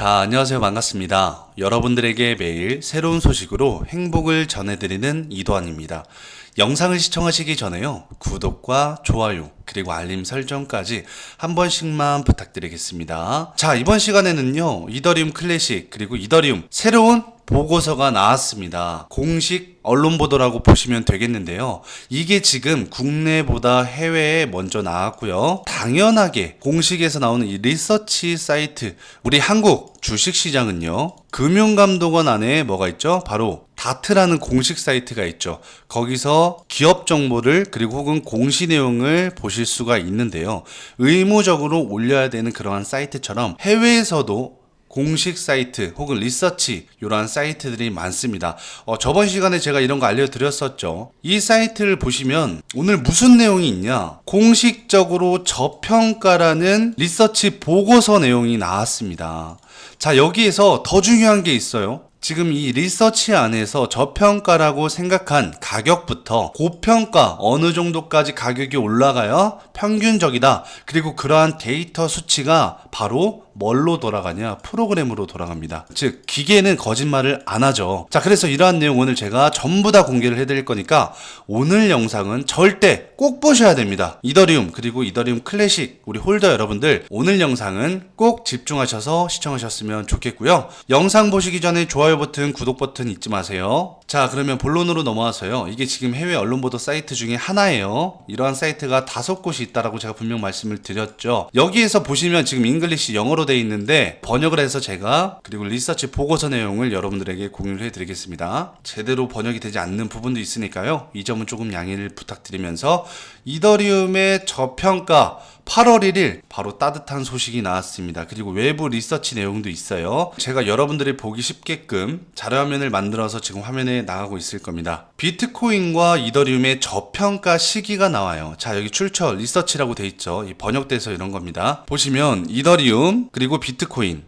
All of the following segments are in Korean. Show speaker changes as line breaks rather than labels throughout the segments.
자, 안녕하세요. 반갑습니다. 여러분들에게 매일 새로운 소식으로 행복을 전해드리는 이도환입니다. 영상을 시청하시기 전에요. 구독과 좋아요, 그리고 알림 설정까지 한 번씩만 부탁드리겠습니다. 자, 이번 시간에는요. 이더리움 클래식, 그리고 이더리움 새로운 보고서가 나왔습니다. 공식 언론 보도라고 보시면 되겠는데요. 이게 지금 국내보다 해외에 먼저 나왔고요. 당연하게 공식에서 나오는 이 리서치 사이트, 우리 한국 주식시장은요. 금융감독원 안에 뭐가 있죠? 바로 다트라는 공식 사이트가 있죠. 거기서 기업 정보를 그리고 혹은 공시 내용을 보실 수가 있는데요. 의무적으로 올려야 되는 그러한 사이트처럼 해외에서도 공식 사이트 혹은 리서치 이러한 사이트들이 많습니다. 어, 저번 시간에 제가 이런 거 알려드렸었죠. 이 사이트를 보시면 오늘 무슨 내용이 있냐? 공식적으로 저평가라는 리서치 보고서 내용이 나왔습니다. 자 여기에서 더 중요한 게 있어요. 지금 이 리서치 안에서 저평가라고 생각한 가격부터 고평가 어느 정도까지 가격이 올라가야 평균적이다. 그리고 그러한 데이터 수치가 바로 뭘로 돌아가냐? 프로그램으로 돌아갑니다. 즉, 기계는 거짓말을 안 하죠. 자, 그래서 이러한 내용 오늘 제가 전부 다 공개를 해드릴 거니까 오늘 영상은 절대 꼭 보셔야 됩니다. 이더리움, 그리고 이더리움 클래식, 우리 홀더 여러분들, 오늘 영상은 꼭 집중하셔서 시청하셨으면 좋겠고요. 영상 보시기 전에 좋아요 버튼, 구독 버튼 잊지 마세요. 자, 그러면 본론으로 넘어와서요. 이게 지금 해외 언론 보도 사이트 중에 하나예요. 이러한 사이트가 다섯 곳이 있다라고 제가 분명 말씀을 드렸죠. 여기에서 보시면 지금 잉글리시 영어로 돼 있는데 번역을 해서 제가 그리고 리서치 보고서 내용을 여러분들에게 공유를 해드리겠습니다. 제대로 번역이 되지 않는 부분도 있으니까요. 이 점은 조금 양해를 부탁드리면서 이더리움의 저평가 8월 1일 바로 따뜻한 소식이 나왔습니다. 그리고 외부 리서치 내용도 있어요. 제가 여러분들이 보기 쉽게끔 자료화면을 만들어서 지금 화면에 나가고 있을 겁니다. 비트코인과 이더리움의 저평가 시기가 나와요. 자, 여기 출처 리서치라고 돼 있죠. 이 번역돼서 이런 겁니다. 보시면 이더리움 그리고 비트코인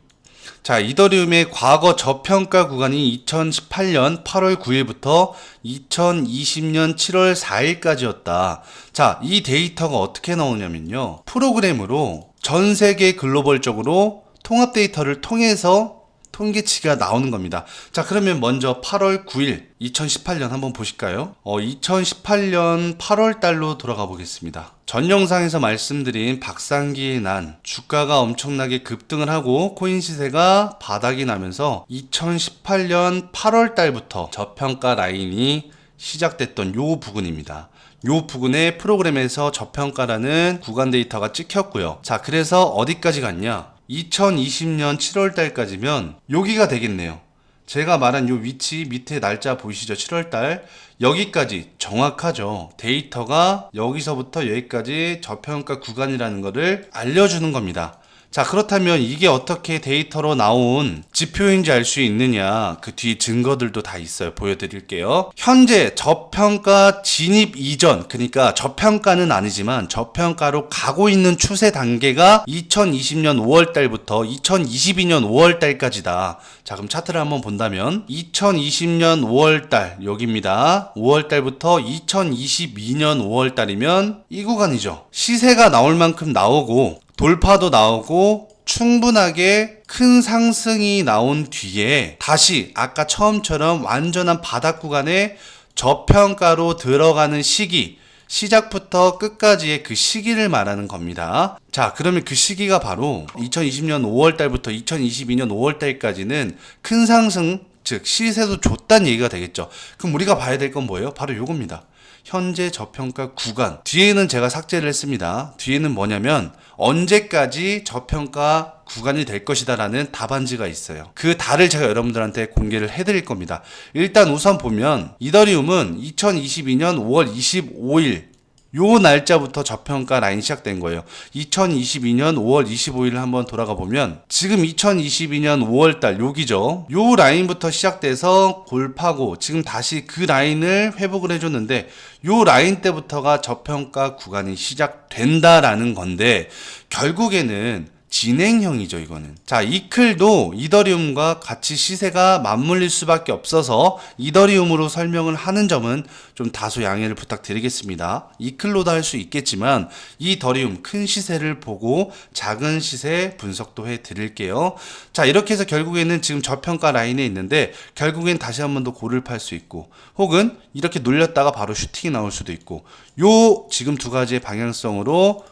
자, 이더리움의 과거 저평가 구간이 2018년 8월 9일부터 2020년 7월 4일까지였다. 자, 이 데이터가 어떻게 나오냐면요. 프로그램으로 전 세계 글로벌적으로 통합 데이터를 통해서 통계치가 나오는 겁니다. 자, 그러면 먼저 8월 9일 2018년 한번 보실까요? 어, 2018년 8월 달로 돌아가 보겠습니다. 전 영상에서 말씀드린 박상기의 난 주가가 엄청나게 급등을 하고 코인 시세가 바닥이 나면서 2018년 8월 달부터 저평가 라인이 시작됐던 요 부분입니다. 요 부분에 프로그램에서 저평가라는 구간 데이터가 찍혔고요. 자, 그래서 어디까지 갔냐? 2020년 7월 달까지면 여기가 되겠네요. 제가 말한 요 위치 밑에 날짜 보이시죠? 7월 달. 여기까지 정확하죠. 데이터가 여기서부터 여기까지 저평가 구간이라는 것을 알려주는 겁니다. 자, 그렇다면 이게 어떻게 데이터로 나온 지표인지 알 수 있느냐? 그 뒤 증거들도 다 있어요. 보여드릴게요. 현재 저평가 진입 이전, 그러니까 저평가는 아니지만 저평가로 가고 있는 추세 단계가 2020년 5월 달부터 2022년 5월 달까지다. 자, 그럼 차트를 한번 본다면 2020년 5월 달, 여기입니다. 5월 달부터 2022년 5월 달이면 이 구간이죠. 시세가 나올 만큼 나오고 돌파도 나오고 충분하게 큰 상승이 나온 뒤에 다시 아까 처음처럼 완전한 바닥 구간에 저평가로 들어가는 시기 시작부터 끝까지의 그 시기를 말하는 겁니다. 자, 그러면 그 시기가 바로 2020년 5월 달부터 2022년 5월 달까지는 큰 상승, 즉 시세도 좋다는 얘기가 되겠죠. 그럼 우리가 봐야 될 건 뭐예요? 바로 요겁니다. 현재 저평가 구간. 뒤에는 제가 삭제를 했습니다. 뒤에는 뭐냐면 언제까지 저평가 구간이 될 것이다라는 답안지가 있어요. 그 달을 제가 여러분들한테 공개를 해드릴 겁니다. 일단 우선 보면 이더리움은 2022년 5월 25일 요 날짜부터 저평가 라인 시작된 거예요. 2022년 5월 25일 한번 돌아가 보면 지금 2022년 5월 달 여기죠. 요 라인부터 시작돼서 골파고 지금 다시 그 라인을 회복을 해줬는데 요 라인 때부터가 저평가 구간이 시작된다라는 건데 결국에는 진행형이죠, 이거는. 자, 이클도 이더리움과 같이 시세가 맞물릴 수밖에 없어서 이더리움으로 설명을 하는 점은 좀 다소 양해를 부탁드리겠습니다. 이클로도 할 수 있겠지만 이더리움 큰 시세를 보고 작은 시세 분석도 해 드릴게요. 자, 이렇게 해서 결국에는 지금 저평가 라인에 있는데 결국엔 다시 한 번 더 고를 팔 수 있고 혹은 이렇게 눌렸다가 바로 슈팅이 나올 수도 있고 요 지금 두 가지의 방향성으로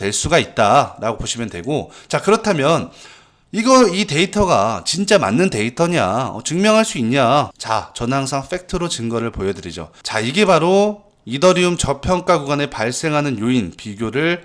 될 수가 있다라고 보시면 되고 자 그렇다면 이거 이 데이터가 진짜 맞는 데이터냐 어, 증명할 수 있냐 자 저는 항상 팩트로 증거를 보여드리죠 자 이게 바로 이더리움 저평가 구간에 발생하는 요인 비교를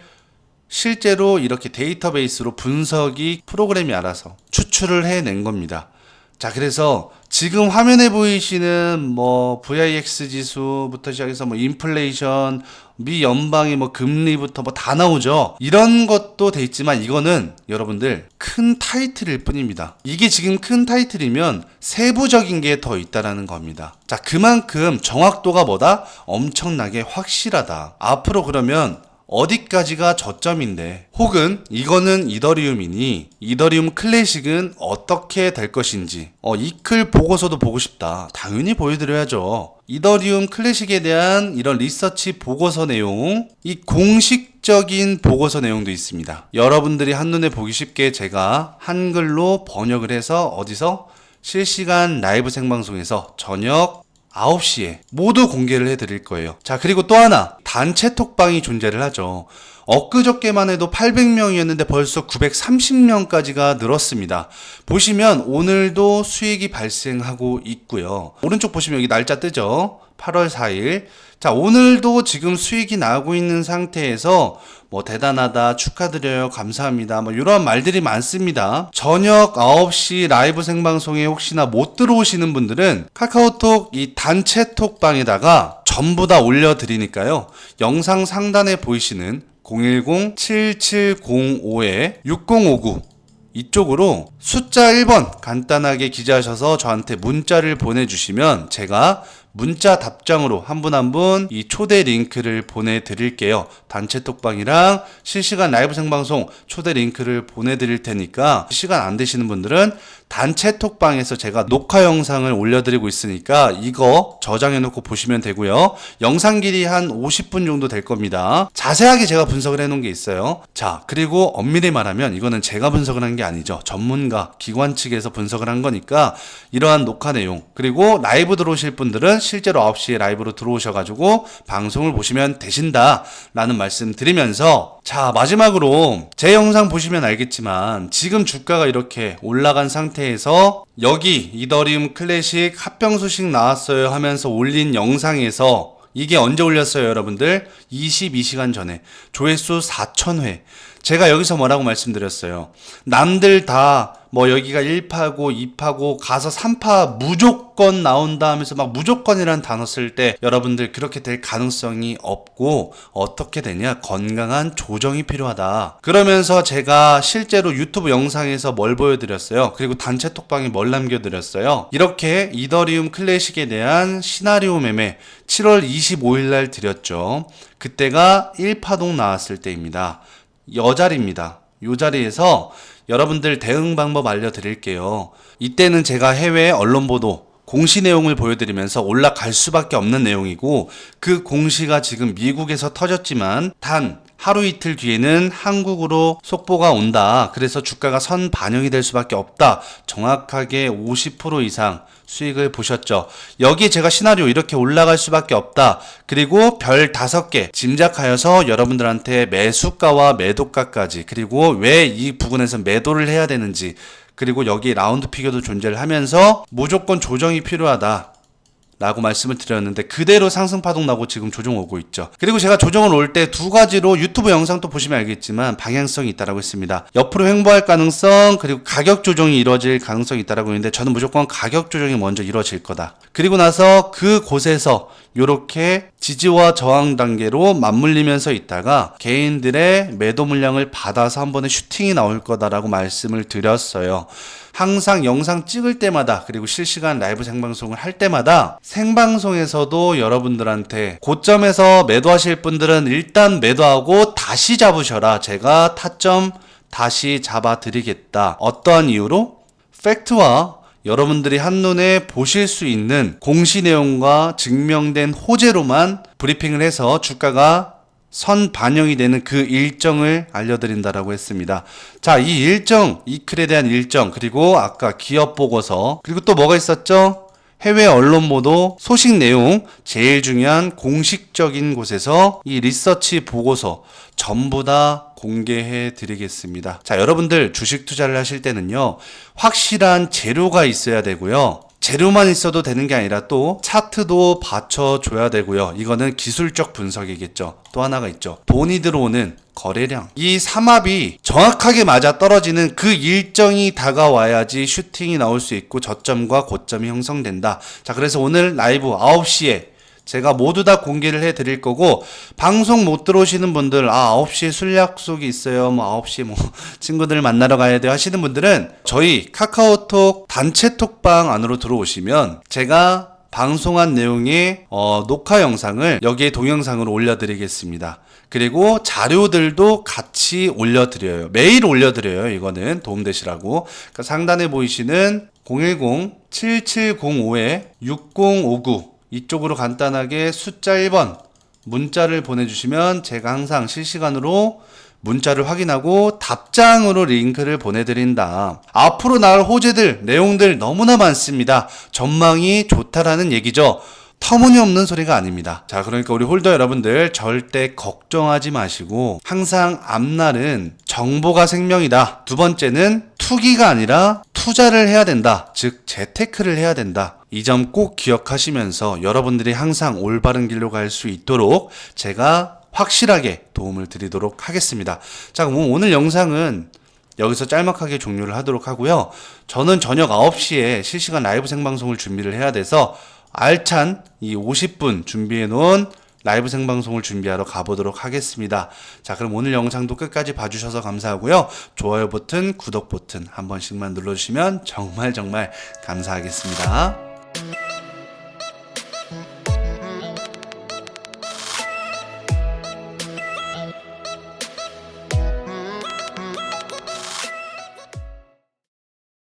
실제로 이렇게 데이터베이스로 분석이 프로그램이 알아서 추출을 해낸 겁니다. 자, 그래서 지금 화면에 보이시는 뭐 VIX 지수부터 시작해서 뭐 인플레이션, 미 연방의 뭐 금리부터 뭐 다 나오죠. 이런 것도 돼 있지만 이거는 여러분들 큰 타이틀일 뿐입니다. 이게 지금 큰 타이틀이면 세부적인 게 더 있다라는 겁니다. 자, 그만큼 정확도가 뭐다? 엄청나게 확실하다. 앞으로 그러면 어디까지가 저점인데? 혹은 이거는 이더리움이니 이더리움 클래식은 어떻게 될 것인지. 어 이 클 보고서도 보고 싶다. 당연히 보여드려야죠. 이더리움 클래식에 대한 이런 리서치 보고서 내용 이 공식적인 보고서 내용도 있습니다. 여러분들이 한눈에 보기 쉽게 제가 한글로 번역을 해서 어디서 실시간 라이브 생방송에서 저녁 9시에 모두 공개를 해드릴 거예요. 자, 그리고 또 하나, 단체 톡방이 존재를 하죠. 엊그저께만 해도 800명이었는데 벌써 930명까지가 늘었습니다. 보시면 오늘도 수익이 발생하고 있고요. 오른쪽 보시면 여기 날짜 뜨죠? 8월 4일. 자, 오늘도 지금 수익이 나고 있는 상태에서 뭐 대단하다, 축하드려요, 감사합니다. 뭐 이런 말들이 많습니다. 저녁 9시 라이브 생방송에 혹시나 못 들어오시는 분들은 카카오톡 이 단체 톡방에다가 전부 다 올려드리니까요. 영상 상단에 보이시는 010-7705-6059 이쪽으로 숫자 1번 간단하게 기재하셔서 저한테 문자를 보내주시면 제가 문자 답장으로 한 분 한 분 이 초대 링크를 보내드릴게요. 단체 톡방이랑 실시간 라이브 생방송 초대 링크를 보내드릴 테니까 시간 안 되시는 분들은 단체 톡방에서 제가 녹화 영상을 올려드리고 있으니까 이거 저장해놓고 보시면 되고요. 영상 길이 한 50분 정도 될 겁니다. 자세하게 제가 분석을 해놓은 게 있어요. 자, 그리고 엄밀히 말하면 이거는 제가 분석을 한 게 아니죠. 전문가, 기관 측에서 분석을 한 거니까 이러한 녹화 내용, 그리고 라이브 들어오실 분들은 실제로 9시에 라이브로 들어오셔가지고 방송을 보시면 되신다. 라는 말씀 드리면서 자, 마지막으로 제 영상 보시면 알겠지만 지금 주가가 이렇게 올라간 상태에서 여기 이더리움 클래식 합병 소식 나왔어요 하면서 올린 영상에서 이게 언제 올렸어요, 여러분들? 22시간 전에. 조회수 4,000회. 제가 여기서 뭐라고 말씀드렸어요? 남들 다 뭐 여기가 1파고 2파고 가서 3파 무조건 나온다 하면서 막 무조건이라는 단어 쓸 때 여러분들 그렇게 될 가능성이 없고 어떻게 되냐? 건강한 조정이 필요하다. 그러면서 제가 실제로 유튜브 영상에서 뭘 보여드렸어요? 그리고 단체 톡방에 뭘 남겨드렸어요? 이렇게 이더리움 클래식에 대한 시나리오 매매 7월 25일 날 드렸죠. 그때가 1파동 나왔을 때입니다. 여자리입니다. 요 자리에서 여러분들 대응 방법 알려드릴게요. 이때는 제가 해외 언론 보도 공시 내용을 보여드리면서 올라갈 수밖에 없는 내용이고 그 공시가 지금 미국에서 터졌지만 단 하루 이틀 뒤에는 한국으로 속보가 온다. 그래서 주가가 선 반영이 될 수밖에 없다. 정확하게 50% 이상 수익을 보셨죠. 여기 제가 시나리오 이렇게 올라갈 수밖에 없다. 그리고 별 다섯 개 짐작하여서 여러분들한테 매수가와 매도가까지 그리고 왜 이 부분에서 매도를 해야 되는지 그리고 여기 라운드 피겨도 존재를 하면서 무조건 조정이 필요하다. 라고 말씀을 드렸는데 그대로 상승 파동 나고 지금 조정 오고 있죠. 그리고 제가 조정을 올 때 두 가지로 유튜브 영상 또 보시면 알겠지만 방향성이 있다라고 했습니다. 옆으로 횡보할 가능성 그리고 가격 조정이 이루어질 가능성이 있다라고 했는데 저는 무조건 가격 조정이 먼저 이루어질 거다. 그리고 나서 그 곳에서 이렇게 지지와 저항 단계로 맞물리면서 있다가 개인들의 매도 물량을 받아서 한 번에 슈팅이 나올 거다라고 말씀을 드렸어요. 항상 영상 찍을 때마다 그리고 실시간 라이브 생방송을 할 때마다 생방송에서도 여러분들한테 고점에서 매도하실 분들은 일단 매도하고 다시 잡으셔라. 제가 타점 다시 잡아드리겠다. 어떠한 이유로? 팩트와 여러분들이 한눈에 보실 수 있는 공시 내용과 증명된 호재로만 브리핑을 해서 주가가 선 반영이 되는 그 일정을 알려드린다라고 했습니다. 자, 이 일정, 이클에 대한 일정, 그리고 아까 기업 보고서, 그리고 또 뭐가 있었죠? 해외 언론 보도 소식 내용 제일 중요한 공식적인 곳에서 이 리서치 보고서 전부 다 공개해 드리겠습니다. 자, 여러분들 주식 투자를 하실 때는요. 확실한 재료가 있어야 되고요. 재료만 있어도 되는 게 아니라 또 차트도 받쳐줘야 되고요. 이거는 기술적 분석이겠죠. 또 하나가 있죠. 돈이 들어오는 거래량. 이 삼합이 정확하게 맞아 떨어지는 그 일정이 다가와야지 슈팅이 나올 수 있고 저점과 고점이 형성된다. 자, 그래서 오늘 라이브 9시에 제가 모두 다 공개를 해 드릴 거고 방송 못 들어오시는 분들 아 9시에 술 약속이 있어요. 뭐 9시에 뭐 친구들 만나러 가야 돼요 하시는 분들은 저희 카카오톡 단체 톡방 안으로 들어오시면 제가 방송한 내용의 어, 녹화 영상을 여기에 동영상으로 올려드리겠습니다. 그리고 자료들도 같이 올려드려요. 매일 올려드려요. 이거는 도움되시라고. 그러니까 상단에 보이시는 010-7705-6059 이쪽으로 간단하게 숫자 1번 문자를 보내주시면 제가 항상 실시간으로 문자를 확인하고 답장으로 링크를 보내드린다. 앞으로 나올 호재들, 내용들 너무나 많습니다. 전망이 좋다라는 얘기죠. 터무니없는 소리가 아닙니다. 자, 그러니까 우리 홀더 여러분들 절대 걱정하지 마시고 항상 앞날은 정보가 생명이다. 두 번째는 투기가 아니라 투자를 해야 된다. 즉 재테크를 해야 된다. 이 점 꼭 기억하시면서 여러분들이 항상 올바른 길로 갈 수 있도록 제가 확실하게 도움을 드리도록 하겠습니다. 자, 그럼 오늘 영상은 여기서 짤막하게 종료를 하도록 하고요. 저는 저녁 9시에 실시간 라이브 생방송을 준비를 해야 돼서 알찬 이 50분 준비해 놓은 라이브 생방송을 준비하러 가보도록 하겠습니다. 자, 그럼 오늘 영상도 끝까지 봐주셔서 감사하고요. 좋아요 버튼, 구독 버튼 한 번씩만 눌러주시면 정말 정말 감사하겠습니다.